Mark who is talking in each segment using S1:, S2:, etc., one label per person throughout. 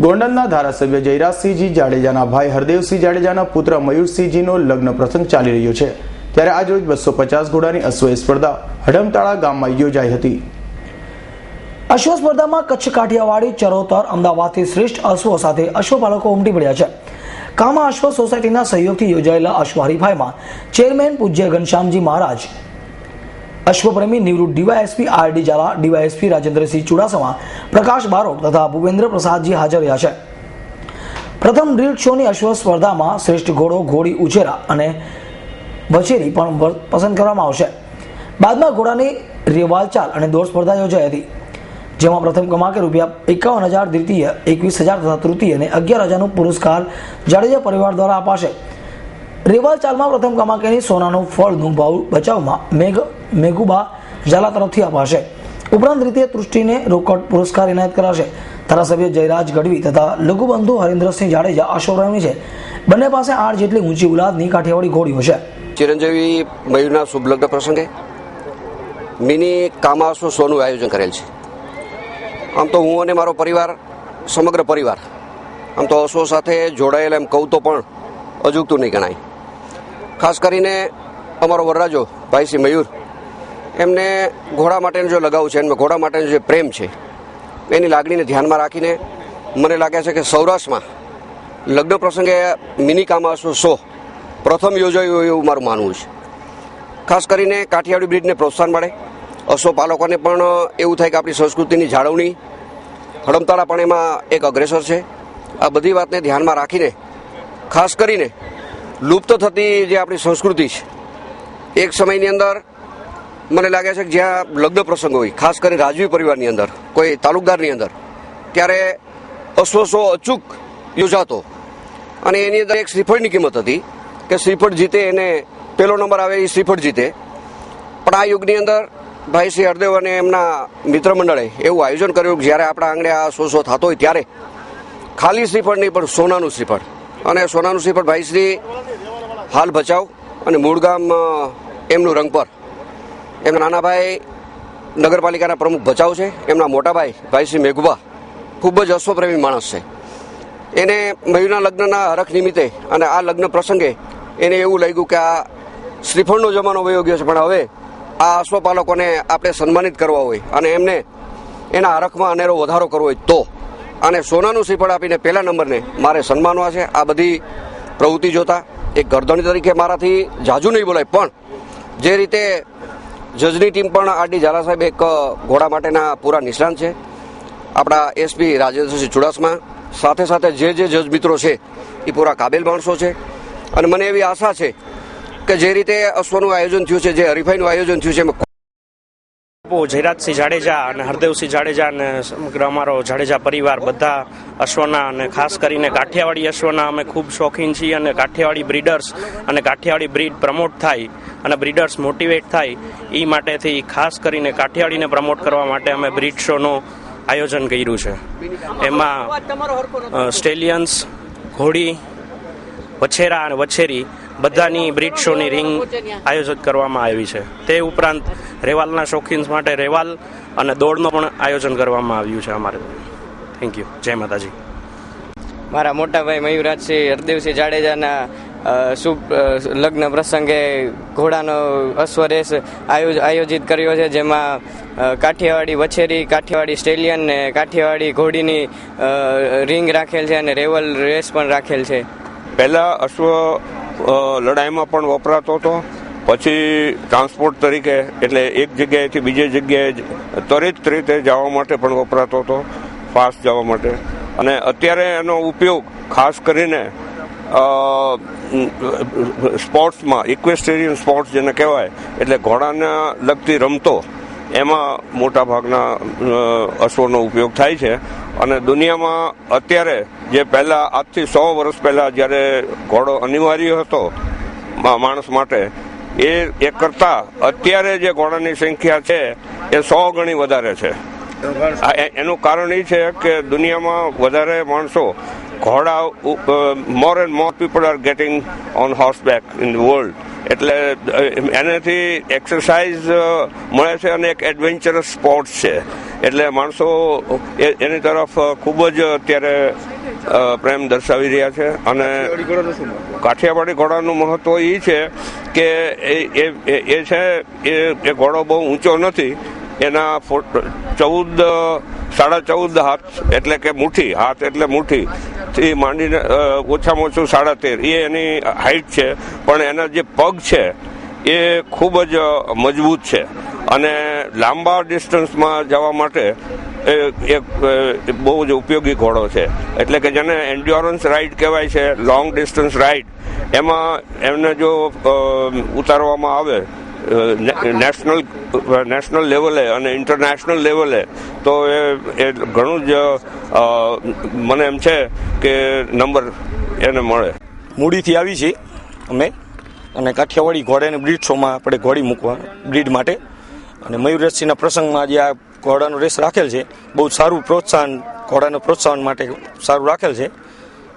S1: ગોંડલના ધારાસભ્ય જયરાજસિંહજી જાડેજાના ભાઈ હરદેવસિંહ જાડેજાના પુત્ર મયુરસિંહજીનો લગ્ન પ્રસંગ ચાલી રહ્યો છે. ત્યારે આજરોજ બસો પચાસ ઘોડાની અશ્વ સ્પર્ધા હડમતાળા ગામમાં યોજાઈ હતી.
S2: અશ્વ સ્પર્ધામાં કચ્છ કાઠિયાવાડી, ચરોતર, અમદાવાદથી શ્રેષ્ઠ અશ્વો સાથે અશ્વપાલકો ઉમટી પડ્યા છે. કામા અશ્વ સોસાયટીના સહયોગથી યોજાયેલા અશ્વ ચેરમેન પૂજ્ય ઘનશ્યામજી મહારાજ અશ્વપ્રેમી નિવૃત્ત DYSP R D Zala, DYSP Rajendrasinh Chudasama, Prakash Barot તથા ભૂપેન્દ્ર પ્રસાદજી હાજર રહ્યા છે. પ્રથમ ડ્રીલ શોની અશ્વ સ્પર્ધામાં શ્રેષ્ઠ ઘોડો, ઘોડી, ઉછેરા અને વછેરી પણ પસંદ કરવામાં આવશે. બાદમાં ઘોડાની રેવાલ ચાલ અને દોડ સ્પર્ધા યોજાઈ હતી, જેમાં પ્રથમ ક્રમાંકે રૂપિયા એકાવન હજાર, દ્વિતીય એકવીસ હજાર તથા તૃતીય અને અગિયાર હજારનો પુરસ્કાર જાડેજા પરિવાર દ્વારા અપાશે. રેવાલ ચાલમાં પ્રથમ કમાકેની સોનાનું ફળનું ભાવ બચાવમાં મેઘ, મેઘુબા ઝાલા તરફથી અપાશે. ઉપરાંત રીતે તૃષ્ટિને રોકડ પુરસ્કાર એનાયત કરાશે. ધારાસભ્ય જયરાજ ગઢવી તથા લઘુબંધુ હરેન્દ્રસિંહ જાડેજા અશ્વપ્રેમી છે. બંને પાસે આઠ જેટલી ઊંચી ઉલાદની કાઠિયાવાડી ઘોડીઓ છે.
S3: ચિરંજીવી મયુરના શુભલગ્ન પ્રસંગે મિની કામાસો શોનું આયોજન કરેલ છે. આમ તો હું અને મારો પરિવાર, સમગ્ર પરિવાર, આમ તો અશ્વો સાથે જોડાયેલા એમ કહું તો પણ અજુગતું નહીં ગણાય. ખાસ કરીને અમારો વરરાજો, ભાઈ શ્રી મયુર. એમને ઘોડા માટેનો જો લગાવ છે, એમને ઘોડા માટેનો જે પ્રેમ છે, એની લાગણીને ધ્યાનમાં રાખીને મને લાગે છે કે સૌરાષ્ટ્રમાં લગ્ન પ્રસંગે મિની કામાસો શો પ્રથમ યોજાયું એવું મારું માનવું છે. ખાસ કરીને કાઠિયાવાડી બ્રિજને પ્રોત્સાહન મળે. અશો પાલકોને પણ એવું થાય કે આપણી સંસ્કૃતિની જાળવણી હડમતાળા પણ એમાં એક અગ્રેસર છે. આ બધી વાતને ધ્યાનમાં રાખીને ખાસ કરીને લુપ્ત થતી જે આપણી સંસ્કૃતિ છે. એક સમયની અંદર મને લાગે છે કે જ્યાં લગ્ન પ્રસંગ હોય, ખાસ કરી રાજવી પરિવારની અંદર, કોઈ તાલુકદારની અંદર, ત્યારે અશ્વસો અચૂક યોજાતો. અને એની અંદર એક શ્રીફળની કિંમત હતી કે શ્રીફળ જીતે એને પહેલો નંબર આવે એ શ્રીફળ જીતે. પણ આ યુગની અંદર ભાઈ શ્રી હરદેવ અને એમના મિત્ર મંડળે એવું આયોજન કર્યું કે જ્યારે આપણા આંગણે આ શો થતો હોય ત્યારે ખાલી શ્રીફળ નહીં, પણ સોનાનું શ્રીફળ. અને સોનાનું શ્રીફળ ભાઈ શ્રી, હાલ ભચાઉ અને મૂળ ગામ એમનું રંગપર. એમના નાના ભાઈ નગરપાલિકાના પ્રમુખ ભચાઉ છે. એમના મોટા ભાઈ ભાઈશ્રી મેઘુબા ખૂબ જ અશ્વપ્રેમી માણસ છે. એને મયુરના લગ્નના હરખ નિમિત્તે અને આ લગ્ન પ્રસંગે એને એવું લાગ્યું કે આ શ્રીફળનો જમાનો વયો ગયો છે. પણ હવે આ અશ્વપાલકોને આપણે સન્માનિત કરવા હોય અને એમને એના હરખમાં અનેરો વધારો કરવો હોય તો. અને સોનાનું શ્રીફળ આપીને પહેલા નંબરને મારે સન્માનવા છે. આ બધી પ્રવૃત્તિ જોતા એક ગરદણી તરીકે મારાથી જાજુ નહીં બોલાય, પણ જે રીતે જજની ટીમ પણ આરડી ઝાલા સાહેબ એક ઘોડા માટેના પૂરા નિષ્ણાંત છે. આપણા એસપી રાજેન્દ્રસિંહ ચુડાસમા સાથે સાથે જે જે જજ મિત્રો છે, એ પૂરા કાબેલ માણસો છે. અને મને એવી આશા છે કે જે રીતે અશ્વનું આયોજન થયું છે, જે હરીફાઈનું આયોજન થયું છે, એમાં
S4: જયરાજસિંહ જાડેજા અને હરદેવસિંહ જાડેજા અને સમગ્ર અમારો જાડેજા પરિવાર બધા અશ્વના અને ખાસ કરીને કાઠિયાવાડી અશ્વના અમે ખૂબ શોખીન છીએ અને કાઠિયાવાડી બ્રીડર્સ અને કાઠિયાવાડી બ્રીડ પ્રમોટ થાય અને બ્રીડર્સ મોટિવેટ થાય એ માટેથી ખાસ કરીને કાઠિયાવાડીને પ્રમોટ કરવા માટે અમે બ્રીડ શોનું આયોજન કર્યું છે. એમાં સ્ટેલિયન્સ, ઘોડી, વછેરા અને વછેરી બધાની બ્રિડ શોની રિંગ આયોજિત કરવામાં આવી છે. તે ઉપરાંત રેવાલના શોખીન્સ માટે રેવાલ અને દોડનું પણ આયોજન કરવામાં આવ્યું છે અમારે. થેન્ક યુ જય માતાજી.
S5: મારા મોટા ભાઈ મયુરાજસિંહ હરદેવસિંહ જાડેજાના શુભ લગ્ન પ્રસંગે ઘોડાનો અશ્વરેશ આયોજ આયોજિત કર્યો છે જેમાં કાઠિયાવાડી વછેરી કાઠિયાવાડી સ્ટેલિયન ને કાઠિયાવાડી ઘોડીની રિંગ રાખેલ છે અને રેવલ રેસ પણ રાખેલ છે.
S6: પહેલાં અશ્વ લડાઈમાં પણ વપરાતો હતો. પછી ટ્રાન્સપોર્ટ તરીકે, એટલે એક જગ્યાએથી બીજી જગ્યાએ ત્વરિત રીતે જવા માટે પણ વપરાતો હતો ફાસ્ટ જવા માટે. અને અત્યારે એનો ઉપયોગ ખાસ કરીને સ્પોર્ટ્સમાં ઇક્વેસ્ટેરિયન સ્પોર્ટ્સ જેને કહેવાય, એટલે ઘોડાને લગતી રમતો એમાં મોટા ભાગના અશ્વનો ઉપયોગ થાય છે. અને દુનિયામાં અત્યારે જે પહેલાં, આજથી સો વર્ષ પહેલાં જ્યારે ઘોડો અનિવાર્ય હતો માણસ માટે, એ એ કરતા અત્યારે જે ઘોડાની સંખ્યા છે, એ સો ગણી વધારે છે. એનું કારણ એ છે કે દુનિયામાં વધારે માણસો ઘોડા more and more people are getting on horseback in the world એટલે એનાથી એક્સરસાઇઝ મળે છે અને એક એડવેન્ચરસ સ્પોર્ટ્સ છે. એટલે માણસો એની તરફ ખૂબ જ અત્યારે પ્રેમ દર્શાવી રહ્યા છે. અને કાઠિયાવાડી ઘોડાનું મહત્વ એ છે કે એ, એ- છે, એ ઘોડો બહુ ઊંચો નથી. એના ચૌદ સાડા ચૌદ હાથ એટલે કે મુઠ્ઠી, હાથ એટલે મુઠ્ઠી. થી માંડીને ઓછામાં ઓછું સાડા તેર. એ એની હાઈટ છે, પણ એના જે પગ છે, એ ખૂબ જ મજબૂત છે. અને લાંબા ડિસ્ટન્સમાં જવા માટે એક બહુ જ ઉપયોગી ઘોડો છે. એટલે કે જેને એન્ડ્યોરન્સ રાઇડ કહેવાય છે લોંગ ડિસ્ટન્સ રાઇડ એમાં એમને જો ઉતારવામાં આવે નેશનલ નેશનલ લેવલે અને ઇન્ટરનેશનલ લેવલે તો એ એ ઘણું જ મને એમ છે કે નંબર એને મળે.
S7: મૂડીથી આવી છે અમે અને કાઠિયાવાડી ઘોડાને બ્રીડ શોમાં આપણે ઘોડી મૂકવા બ્રીડ માટે. અને મયુરેશસિંહના પ્રસંગમાં જે આ ઘોડાનો રેસ રાખેલ છે. બહુ સારું પ્રોત્સાહન, ઘોડાને પ્રોત્સાહન માટે સારું રાખેલ છે.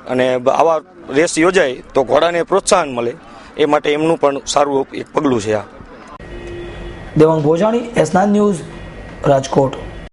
S7: અને આવા રેસ યોજાય તો ઘોડાને પ્રોત્સાહન મળે. એ માટે એમનું પણ સારું એક પગલું છે આ.
S2: દેવાંગ ભોજાણી એસના ન્યૂઝ રાજકોટ.